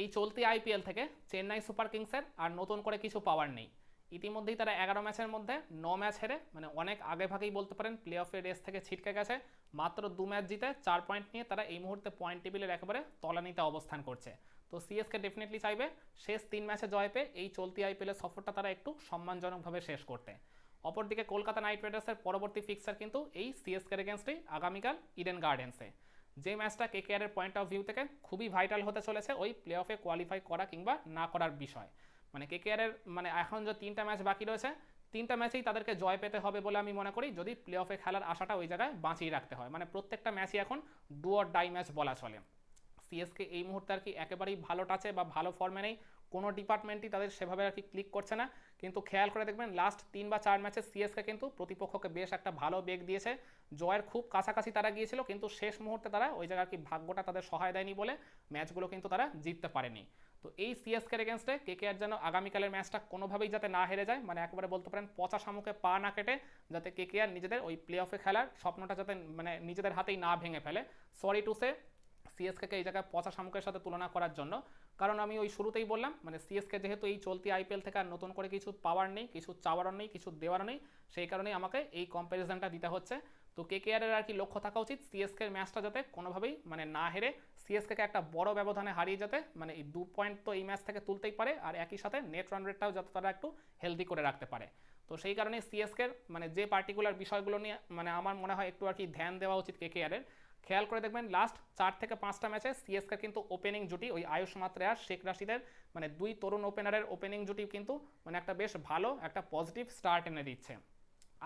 এই চলতি আইপিএল থেকে চেন্নাই সুপার কিংসের আর নতুন করে কিছু পাওয়ার নেই। ইতিমধ্যেই তারা এগারো ম্যাচের মধ্যে ন ম্যাচ হেরে মানে অনেক আগে ভাগেই বলতে পারেন প্লে অফের রেস থেকে ছিটকে গেছে। মাত্র দু ম্যাচ জিতে চার পয়েন্ট নিয়ে তারা এই মুহূর্তে পয়েন্ট টেবিলের একেবারে তলানিতে অবস্থান করছে। তো সিএসকে ডেফিনেটলি চাইবে শেষ তিন ম্যাচে জয় পেয়ে এই চলতি আইপিএলের সফরটা তারা একটু সম্মানজনকভাবে শেষ করতে। অপরদিকে কলকাতা নাইট রাইডার্সের পরবর্তী ফিক্সার কিন্তু এই সিএসকের এগেনস্টেই আগামীকাল ইডেন গার্ডেন্সে যে ম্যাচটা কে কেয়ারের পয়েন্ট অফ ভিউ থেকে খুবই ভাইটাল হতে চলেছে ওই প্লে অফে কোয়ালিফাই করা কিংবা না করার বিষয়। মানে কেকেআরের মানে এখন যে তিনটা ম্যাচ বাকি রয়েছে, তিনটা ম্যাচেই তাদেরকে জয় পেতে হবে বলে আমি মনে করি, যদি প্লে অফে খেলার আশাটা ওই জায়গায় বাঁচিয়ে রাখতে হয়। মানে প্রত্যেকটা ম্যাচই এখন ডু অর ডাই ম্যাচ বলা চলে। সিএসকে এই মুহূর্তে আর কি একেবারেই ভালো টাচে বা ভালো ফর্মে নেই। কোনো ডিপার্টমেন্টই তাদের সেভাবে আর কি ক্লিক করছে না। কিন্তু খেয়াল করে দেখবেন লাস্ট তিন বা চার ম্যাচে সিএসকে কিন্তু প্রতিপক্ষকে বেশ একটা ভালো বেগ দিয়েছে। জয়ের খুব কাছাকাছি তারা গিয়েছিল, কিন্তু শেষ মুহূর্তে তারা ওই জায়গায় আর কি ভাগ্যটা তাদের সহায় দেয়নি বলে ম্যাচগুলো কিন্তু তারা জিততে পারেনি। তো এই সিএসকের এগেনস্টে কেকেআর যেন আগামীকালের ম্যাচটা কোনোভাবেই যাতে না হেরে যায় মানে একেবারে বলতে পারেন পচা শামুকে পা না কেটে যাতে কেকেআর নিজেদের ওই প্লে অফে খেলার স্বপ্নটা যাতে মানে নিজেদের হাতেই না ভেঙে ফেলে। সরি টু সে সিএসকে এই জায়গায় পচা শামুকের সাথে তুলনা করার জন্য। কারণ আমি ওই শুরুতেই বললাম মানে সিএসকে যেহেতু এই চলতি আইপিএল থেকে আর নতুন করে কিছু পাওয়ার নেই, কিছু চাওয়ারও নেই, কিছু দেওয়ারও নেই, সেই কারণেই আমাকে এই কম্প্যারিজনটা দিতে হচ্ছে। তো কে কে আর কি লক্ষ্য থাকা উচিত? সিএসকে ম্যাচটা যাতে কোনোভাবেই মানে না হেরে সিএসকে একটা বড় ব্যবধানে হারিয়ে যেতে মানে এই দু পয়েন্ট তো এই ম্যাচ থেকে তুলতেই পারে, আর একই সাথে নেট রান রেটটাও যাতে তারা একটু হেলদি করে রাখতে পারে। তো সেই কারণে সিএসকের মানে যে পার্টিকুলার বিষয়গুলো নিয়ে মানে আমার মনে হয় একটু আর কি ধ্যান দেওয়া উচিত কে কে আরের খেয়াল করে দেখবেন লাস্ট চার থেকে পাঁচটা ম্যাচে সিএসকে কিন্তু ওপেনিং জুটি, ওই আয়ুষ মাত্রে আর শেখ রাশিদের মানে দুই তরুণ ওপেনারের ওপেনিং জুটি কিন্তু মানে একটা বেশ ভালো, একটা পজিটিভ স্টার্ট এনে দিচ্ছে।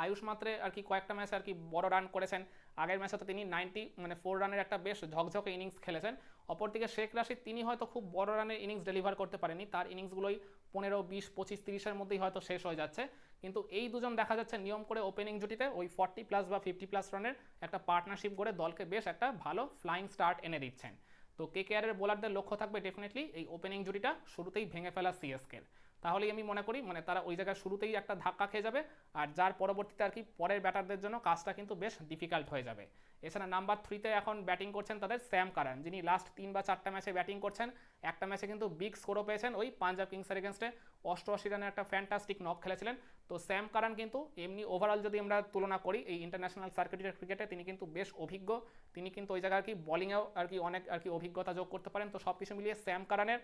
আয়ুষ মাত্রে আর কি কয়েকটা ম্যাচে আর কি বড় রান করেছেন। আগের ম্যাচে তো তিনি নাইনটি মানে ফোর রানের একটা বেশ ঝকঝকে ইনিংস খেলেছেন। অপরদিকে শেখ রাশিদ তিনি হয়তো খুব বড় রানের ইনিংস ডেলিভার করতে পারেনি তার ইনিংসগুলোই পনেরো, বিশ, পঁচিশ, তিরিশের মধ্যেই হয়তো শেষ হয়ে যাচ্ছে। কিন্তু এই দুজন দেখা যাচ্ছে নিয়ম করে ওপেনিং জুটিতে ওই ফর্টি প্লাস বা ফিফটি প্লাস রানের একটা পার্টনারশিপ করে দলকে বেশ একটা ভালো ফ্লাইং স্টার্ট এনে দিচ্ছেন। তো কে কেয়ারের বোলারদের লক্ষ্য থাকবে ডেফিনেটলি এই ওপেনিং জুটিটা শুরুতেই ভেঙে ফেলা সিএসকের তাহলেই আমি মনে করি মানে তারা ওই জায়গায় শুরুতেই একটা ধাক্কা খেয়ে যাবে, আর যার পরবর্তীতে আর কি পরের ব্যাটারদের জন্য কাজটা কিন্তু বেশ ডিফিকাল্ট হয়ে যাবে। এছাড়া নাম্বার থ্রিতে এখন ব্যাটিং করছেন তাদের স্যাম কারান যিনি লাস্ট তিন বা চারটা ম্যাচে ব্যাটিং করছেন। একটা ম্যাচে কিন্তু বিগ স্কোরও পেয়েছেন ওই পাঞ্জাব কিংসের এগেনস্টে অষ্টআশি রানের একটা ফ্যান্টাস্টিক নক খেলেছিলেন। তো স্যাম কারান কিন্তু এমনি ওভারঅল যদি আমরা তুলনা করি, এই ইন্টারন্যাশনাল সার্কিটের ক্রিকেটে তিনি কিন্তু বেশ অভিজ্ঞ। তিনি কিন্তু ওই জায়গায় আর কি বলিংয়েও আর কি অনেক আর কি অভিজ্ঞতা যোগ করতে পারেন। তো সব কিছু মিলিয়ে স্যাম কারানের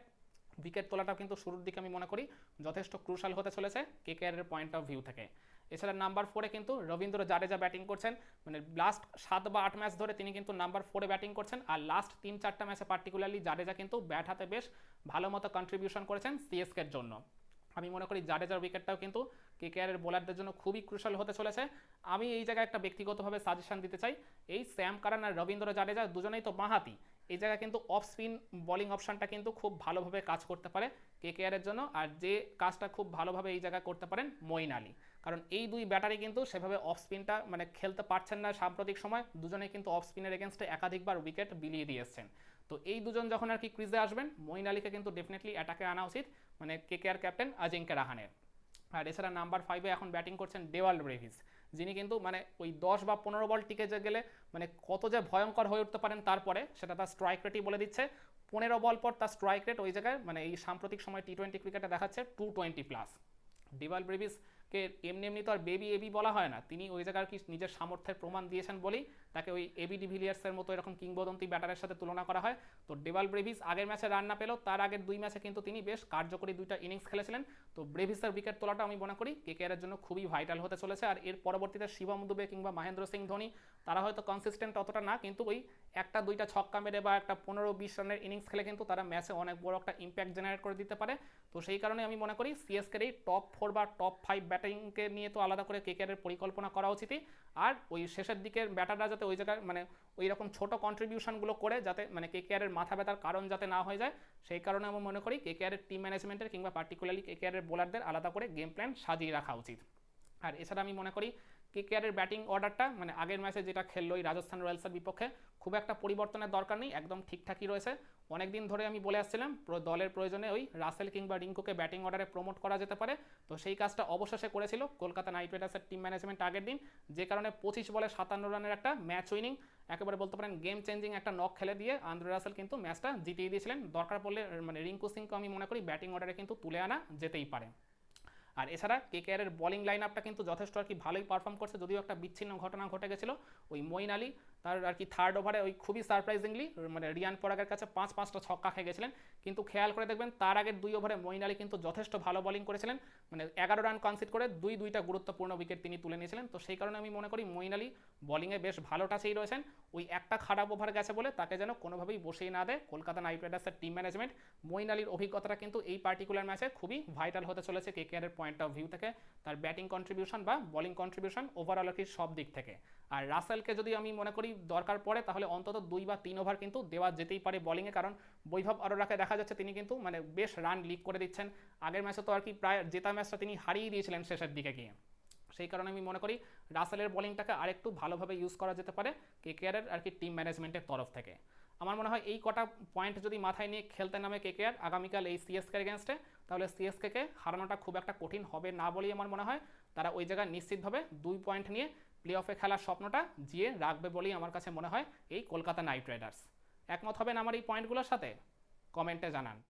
উইকেট তোলাটা কিন্তু শুরুর দিকে আমি মনে করি যথেষ্ট ক্রুশাল হতে চলেছে কে কে এর পয়েন্ট অফ ভিউ থেকে। এছাড়া নাম্বার ফোরে কিন্তু রবীন্দ্র জাডেজা ব্যাটিং করছেন মানে লাস্ট সাত বা আট ম্যাচ ধরে তিনি কিন্তু নাম্বার ফোরে ব্যাটিং করছেন আর লাস্ট তিন চারটা ম্যাচে পার্টিকুলারলি জাডেজা কিন্তু ব্যাট হাতে বেশ ভালো মতো কন্ট্রিবিউশন করেছেন সিএসকের জন্য। আমি মনে করি জাডেজার উইকেটটাও কিন্তু কেকেআরের বোলারদের জন্য খুবই ক্রুশাল হতে চলেছে। আমি এই জায়গায় একটা ব্যক্তিগতভাবে সাজেশন দিতে চাই, এই স্যাম কারান আর রবীন্দ্র জাডেজা দুজনেই তো বাঁহাতি এই জায়গায় কিন্তু অফ স্পিন বোলিং অপশনটা কিন্তু খুব ভালোভাবে কাজ করতে পারে কেকেআরের জন্য। আর যে কাজটা খুব ভালোভাবে এই জায়গায় করতে পারেন মঈন আলী। কারণ এই দুই ব্যাটারি কিন্তু সেভাবে অফ স্পিনটা মানে খেলতে পারছেন না সাম্প্রতিক সময়। দুজনে কিন্তু অফ স্পিনের এগেনস্টে একাধিকবার উইকেট বিলিয়ে দিয়ে এসছেন তো এই দুজন যখন আর কি ক্রিজে আসবেন, মঈন আলীকে কিন্তু ডেফিনেটলি অ্যাটাকে আনা উচিত মানে কে কেকেআর ক্যাপ্টেন আজিঙ্কে রাহানের। আর এছাড়া নাম্বার ফাইভে এখন ব্যাটিং করছেন দেওয়াল ব্রেভিস, যিনি কিন্তু মানে ওই দশ বা পনেরো বল টিকে যে গেলে মানে কত যে ভয়ঙ্কর হয়ে উঠতে পারেন তারপরে সেটা তার স্ট্রাইক রেটই বলে দিচ্ছে। পনেরো বল পর তার স্ট্রাইক রেট ওই জায়গায় মানে এই সাম্প্রতিক সময় টি টোয়েন্টি ক্রিকেটে দেখাচ্ছে টু টোয়েন্টি প্লাস ডিভাল ব্রেভিসকে এমনি এমনি তো আর বেবি এবি বলা হয় না, তিনি ওই জায়গার কি নিজের সামর্থ্যের প্রমাণ দিয়েছেন বলেই তাকে ওই এবি ডিভিলিয়ার্সের মতো এরকম কিংবদন্তি ব্যাটারের সাথে তুলনা করা হয়। তো ডেভাল ব্রেভিস আগের ম্যাচে রান না পেলেও তার আগের দুই ম্যাচে কিন্তু তিনি বেশ কার্যকরী দুইটা ইনিংস খেলেছিলেন। তো ব্রেভিসের উইকেট তোলাটা আমি মনে করি কেকেআরের জন্য খুবই ভাইটাল হতে চলেছে। আর এর পরবর্তীতে শিবম দুবে কিংবা মহেন্দ্র সিং ধোনি, তারা হয়তো কনসিস্টেন্ট অতটা না, কিন্তু ওই একটা দুইটা ছক্কা মেরে বা একটা পনেরো বিশ রানের ইনিংস খেলে কিন্তু তারা ম্যাচে অনেক বড় একটা ইম্প্যাক্ট জেনারেট করে দিতে পারে। তো সেই কারণে আমি মনে করি সিএসকের এই টপ ফোর বা টপ ফাইভ ব্যাটিংকে নিয়ে তো আলাদা করে কেকেআরের পরিকল্পনা করা উচিতই। আর ওই শেষের দিকের ব্যাটাররা যাতে ওই জায়গায় মানে ওই রকম ছোটো কন্ট্রিবিউশনগুলো করে যাতে মানে কে কেয়ারের মাথা ব্যথার কারণ যাতে না হয়ে যায়, সেই কারণে আমি মনে করি কে কেয়ারের টিম ম্যানেজমেন্টের কিংবা পার্টিকুলারলি কে কেয়ারের বোলারদের আলাদা করে গেম প্ল্যান সাজিয়ে রাখা উচিত। আর এছাড়া আমি মনে করি কেকেআরের ব্যাটিং অর্ডারটা মানে আগের ম্যাচে যেটা খেললো ওই রাজস্থান রয়্যালসের বিপক্ষে, খুব একটা পরিবর্তনের দরকার নেই, একদম ঠিকঠাকই রয়েছে। অনেক দিন ধরে আমি বলে আসছিলাম দলের প্রয়োজনে ওই রাসেল কিংবা রিঙ্কুকে ব্যাটিং অর্ডারে প্রমোট করা যেতে পারে। তো সেই কাজটা অবশেষে করেছিল কলকাতা নাইট রাইডার্সের টিম ম্যানেজমেন্ট আগের দিন। যে কারণে পঁচিশ বলে সাতান্ন রানের একটা ম্যাচ উইনিং একেবারে বলতে পারেন গেম চেঞ্জিং একটা নক খেলে দিয়ে আন্দ্রে রাসেল কিন্তু ম্যাচটা জিতিয়ে দিয়েছিলেন। দরকার পড়লে মানে রিঙ্কু সিংকে আমি মনে করি ব্যাটিং অর্ডারে কিন্তু তুলে আনা যেতেই পারে। আর এছাড়া কে এর বোলিং লাইন আপটা কিন্তু যথেষ্ট আর কি ভালোই পারফর্ম করছে, যদিও একটা বিচ্ছিন্ন ঘটনা ঘটে গেছিল। ওই মইন আলী, তার আর কি থার্ড ওভারে ওই খুবই সারপ্রাইজিংলি মানে রিয়ান পরাগের কাছে পাঁচ পাঁচটা ছক্কা খেয়ে গেছিলেন। কিন্তু খেয়াল করে দেখবেন, তার আগের দুই ওভারে মইন আলী কিন্তু যথেষ্ট ভালো বলিং করেছিলেন। মানে এগারো রান কনসিড করে দুই দুইটা গুরুত্বপূর্ণ উইকেট তিনি তুলে নিয়েছিলেন। তো সেই কারণে আমি মনে করি মইন আলী বোলিংয়ে বেশ ভালো টাচেই রয়েছেন। ওই একটা খারাপ ওভার গেছে বলে তাকে যেন কোনোভাবেই বসেই না দেয় কলকাতা নাইট রাইডার্সের টিম ম্যানেজমেন্ট মইন আলীর অভিজ্ঞতাটা কিন্তু এই পার্টিকুলার ম্যাচে খুবই ভাইটাল হতে চলেছে কেকেআরের পয়েন্ট অফ ভিউ থেকে, তার ব্যাটিং কন্ট্রিবিউশন বা বোলিং কন্ট্রিবিউশন ওভারঅল আর কি সব দিক থেকে। আর রাসেলকে যদি আমি মনে করি দরকার পড়ে, তাহলে অন্তত দুই বা তিন ওভার কিন্তু দেওয়া যেতেই পারে বোলিংয়ে কারণ বৈভব আরোরাকে দেখা যাচ্ছে তিনি কিন্তু মানে বেশ রান লিক করে দিচ্ছেন। আগের ম্যাচে তো আর কি প্রায় জেতা ম্যাচটা তিনি হারিয়ে দিয়েছিলেন শেষের দিকে গিয়ে। সেই কারণে আমি মনে করি রাসেলের বোলিংটাকে আরেকটু ভালোভাবে ইউজ করা যেতে পারে কে কেকেআরের আর কি টিম ম্যানেজমেন্টের তরফ থেকে। আমার মনে হয় এই কটা পয়েন্ট যদি মাথায় নিয়ে খেলতে নামে কে কেকেআর আগামীকাল এই সিএসকে এগেনস্টে তাহলে সিএসকে হারানোটা খুব একটা কঠিন হবে না বলেই আমার মনে হয়। তারা ওই জায়গায় নিশ্চিতভাবে দুই পয়েন্ট নিয়ে প্লে অফে খেলার স্বপ্নটা জিয়ে রাখবে বলেই আমার কাছে মনে হয় এই কলকাতা নাইট রাইডার্স। একমত হবেন আমার এই পয়েন্টগুলোর সাথে? কমেন্টে জানান।